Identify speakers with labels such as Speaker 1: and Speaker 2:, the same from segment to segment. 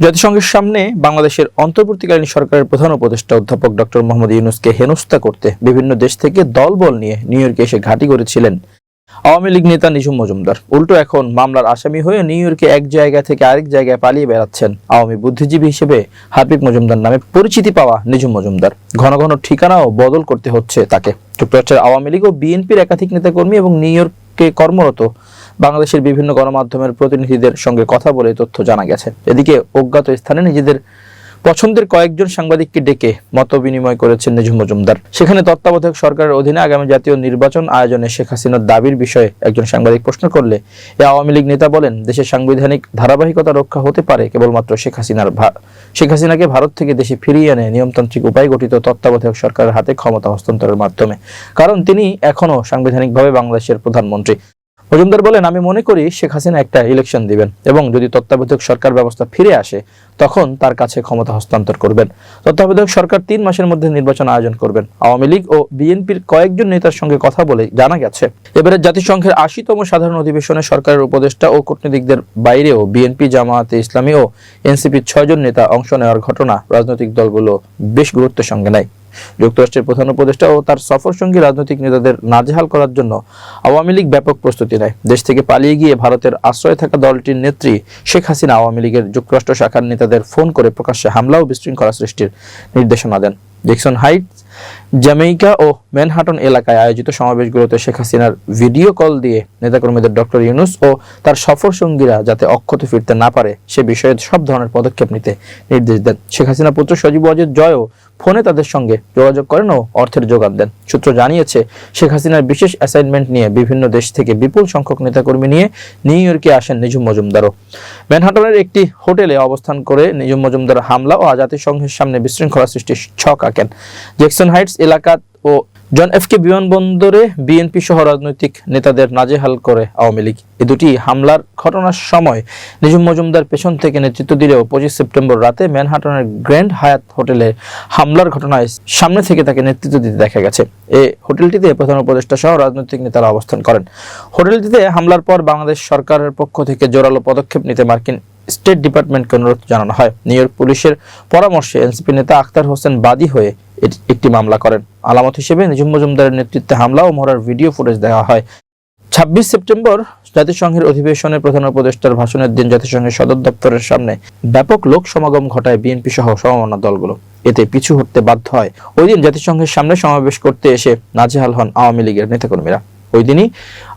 Speaker 1: জাতিসংঘের সামনে বাংলাদেশের অন্তর্বর্তীকালীন সরকারের প্রধান উপদেষ্টা অধ্যাপক ডক্টর মোহাম্মদ ইউনুসকে হেনস্থা করতে বিভিন্ন দেশ থেকে দলবল নিয়ে নিউ ইয়র্কে এসে ঘাঁটি করেছিলেন আওয়ামী লীগ নেতা নিঝুম মজুমদার। উল্টো এখন মামলার আসামি হয়ে নিউ ইয়র্কে এক জায়গা থেকে আরেক জায়গায় পালিয়ে বেড়াচ্ছেন আওয়ামী বুদ্ধিজীবী হিসেবে হাবিব মজুমদার নামে পরিচিতি পাওয়া নিঝুম মজুমদার। ঘন ঘন ঠিকানাও বদল করতে হচ্ছে তাকে। যুক্তরাষ্ট্রের আওয়ামী লীগ ও বিএনপির একাধিক নেতাকর্মী এবং নিউ ইয়র্কে কর্মরত বাংলাদেশের বিভিন্ন গণমাধ্যমের প্রতিনিধিদের সঙ্গে কথা বলে তথ্য জানা গেছে। এদিকে অজ্ঞাত স্থানে নিজেদের পছন্দের কয়েকজন সাংবাদিককে ডেকে মত বিনিময় করেছেন নিঝুম মজুমদার। সেখানে তত্ত্বাবধায়ক সরকারের অধীনে আগামী জাতীয় নির্বাচন আয়োজনে শেখ হাসিনার দাবির বিষয়ে একজন সাংবাদিক প্রশ্ন করলে, এ আওয়ামী লীগ নেতা বলেন, দেশের সাংবিধানিক ধারাবাহিকতা রক্ষা হতে পারে কেবলমাত্র শেখ হাসিনার শেখ হাসিনাকে ভারত থেকে দেশে ফিরিয়ে এনে নিয়মতান্ত্রিক উপায় গঠিত তত্ত্বাবধায়ক সরকারের হাতে ক্ষমতা হস্তান্তরের মাধ্যমে। কারণ তিনি এখনও সাংবিধানিকভাবে বাংলাদেশের প্রধানমন্ত্রী। মজুমদার বলেন, আমি মনে করি শেখ হাসিনা একটা ইলেকশন দিবেন এবং যদি তত্ত্বাবধায়ক সরকার ব্যবস্থা ফিরে আসে, তখন তার কাছে ক্ষমতা হস্তান্তর করবেন। তত্ত্বাবধায়ক সরকার তিন মাসের মধ্যে নির্বাচন আয়োজন করবেন। আওয়ামী লীগ ও বিএনপির কয়েকজন নেতার সঙ্গে কথা বলে জানা গেছে। এবারে জাতিসংঘের আশিতম সাধারণ অধিবেশনে সরকারের উপদেষ্টা ও কূটনীতিকদের বাইরেও বিএনপি, জামায়াতে ইসলামী ও এনসিপির ছয়জন নেতা অংশ নেওয়ার ঘটনা রাজনৈতিক দলগুলো বেশ গুরুত্বের সঙ্গে নেয়। যুক্তরাষ্ট্রের প্রধান উপদেষ্টা ও তার সফর সঙ্গী রাজনৈতিক নেতাদের নাজেহাল করার জন্য আওয়ামী লীগ ব্যাপক প্রস্তুতি নেয়। দেশ থেকে পালিয়ে গিয়ে ভারতের আশ্রয়ে থাকা দলটির নেত্রী শেখ হাসিনা আওয়ামী লীগের যুক্তরাষ্ট্র শাখার নেতাদের ফোন করে প্রকাশ্যে হামলা ও বিশৃঙ্খলা সৃষ্টির নির্দেশনা দেন। জ্যাকসন হাইটস, জ্যামাইকা ও ম্যানহাটন এলাকায় আয়োজিত সমাবেশগুলোতে শেখ হাসিনার ভিডিও কল দিয়ে নেতাকর্মীদের ডক্টর ইউনুস ও তার সফর সঙ্গীরা যাতে অক্ষত ফিরতে না পারে সে বিষয়ে সব ধরনের পদক্ষেপ নিতে নির্দেশ দেন। শেখ হাসিনা পুত্র সজীব অজিত জয়ও ফোনে তাদের সঙ্গে যোগাযোগ করেন ও অর্থের যোগান দেন। সূত্র জানিয়েছে, শেখ হাসিনার বিশেষ অ্যাসাইনমেন্ট নিয়ে বিভিন্ন দেশ থেকে বিপুল সংখ্যক নেতাকর্মী নিয়ে নিউ ইয়র্কে আসেন নিজুম মজুমদারও। ম্যানহাটনের একটি হোটেলে অবস্থান করে নিজুম মজুমদার হামলা ও জাতিসংঘের সামনে বিশৃঙ্খলা সৃষ্টির ছক আঁকেন। জ্যাকসন হাইটস এলাকা ও জন এফ কে বিমানবন্দরে বিএনপি সহ রাজনৈতিক নেতাদের নাজেহাল করে আওয়ামী লীগ। এ দুটি হামলার ঘটনার সময় নিঝুম মজুমদার পেছন থেকে নেতৃত্ব দিলেও পঁচিশ সেপ্টেম্বর রাতে ম্যানহাটনের গ্র্যান্ড হায়াত হোটেলে হামলার ঘটনায় সামনে থেকে তাকে নেতৃত্ব দিতে দেখা গেছে। এ হোটেলটিতে প্রধান উপদেষ্টা সহ রাজনৈতিক নেতারা অবস্থান করেন। হোটেলটিতে হামলার পর বাংলাদেশ সরকারের পক্ষ থেকে জোরালো পদক্ষেপ নিতে মার্কিন স্টেট ডিপার্টমেন্টকে অনুরোধ জানানো হয়। নিউ ইয়র্ক পুলিশের পরামর্শে এনসিপি নেতা আখতার হোসেন বাদী হয়ে একটি মামলা করেন। আলামত হিসেবে নিজুম মজুমদারের নেতৃত্বে হামলা ও মহড়ার ভিডিও ফুটেজ দেওয়া হয়। ছাব্বিশ সেপ্টেম্বর জাতিসংঘের অধিবেশনে প্রধান উপদেষ্টার ভাষণের দিন জাতিসংঘের সদর দপ্তরের সামনে ব্যাপক লোক সমাগম ঘটায় বিএনপি সহ সমমনা দলগুলো। এতে পিছু হটতে বাধ্য হয়। ওই দিন জাতিসংঘের সামনে সমাবেশ করতে এসে নাজেহাল হন আওয়ামী লীগের নেতাকর্মীরা। ওই দিনই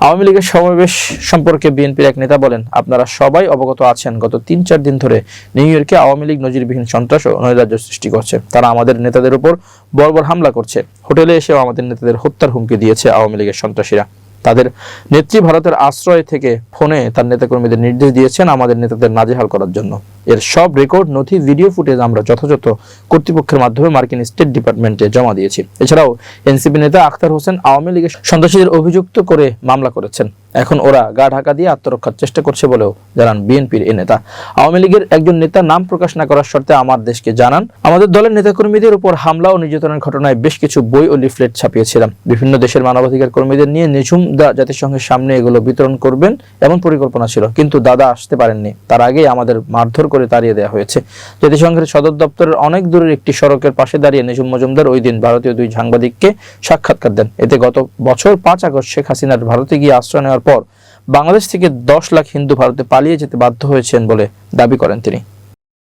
Speaker 1: আওয়ামী লীগের সমাবেশ সম্পর্কে বিএনপির এক নেতা বলেন, আপনারা সবাই অবগত আছেন, গত তিন চার দিন ধরে নিউ ইয়র্কে আওয়ামী লীগ নজিরবিহীন সন্ত্রাস ও নৈরাজ্য সৃষ্টি করছে। তারা আমাদের নেতাদের উপর বর্বর হামলা করছে। হোটেলে এসেও আমাদের নেতাদের হত্যার হুমকি দিয়েছে আওয়ামী লীগের সন্ত্রাসীরা। তাদের নেত্রী ভারতের আশ্রয় থেকে ফোনে তার নেতাকর্মীদের নির্দেশ দিয়েছেন আমাদের নেতাদের নাজেহাল করার জন্য। এর সব রেকর্ড নথি ভিডিও ফুটেজ আমরা যথাযথ কর্তৃপক্ষের মাধ্যমে মার্কিন স্টেট ডিপার্টমেন্টে জমা দিয়েছি। এছাড়াও এনসিপি নেতা আখতার হোসেন আওয়ামী লীগের সন্ত্রাসীদের অভিযুক্ত করে মামলা করেছেন। এখন ওরা গা ঢাকা দিয়ে আত্মরক্ষার চেষ্টা করছে বলেও জানান বিএনপির এ নেতা। আওয়ামী লীগের একজন নেতা নাম প্রকাশ না করার শর্তে আমার দেশকে জানান, আমাদের দলের নেতাকর্মীদের উপর হামলা ও নির্যাতনের ঘটনায় বেশ কিছু বই ও লিফলেট ছাপিয়েছিলাম। বিভিন্ন দেশের মানবাধিকার কর্মীদের নিয়ে নিঝুম দা জাতিসংঘের সামনে এগুলো বিতরণ করবেন এমন পরিকল্পনা ছিল, কিন্তু দাদা আসতে পারেননি। তার আগেই আমাদের মারধর করে তাড়িয়ে দেওয়া হয়েছে। জাতিসংঘের সদর দপ্তরের অনেক দূরের একটি সড়কের পাশে দাঁড়িয়ে নিঝুম মজুমদার ওই দিন ভারতীয় দুই সাংবাদিককে সাক্ষাৎকার দেন। এতে গত বছর পাঁচ আগস্ট শেখ হাসিনার ভারতে গিয়ে আশ্রয় নেওয়ার পর বাংলাদেশ থেকে দশ লাখ হিন্দু ভারতে পালিয়ে যেতে বাধ্য হয়েছেন বলে দাবি করেন তিনি।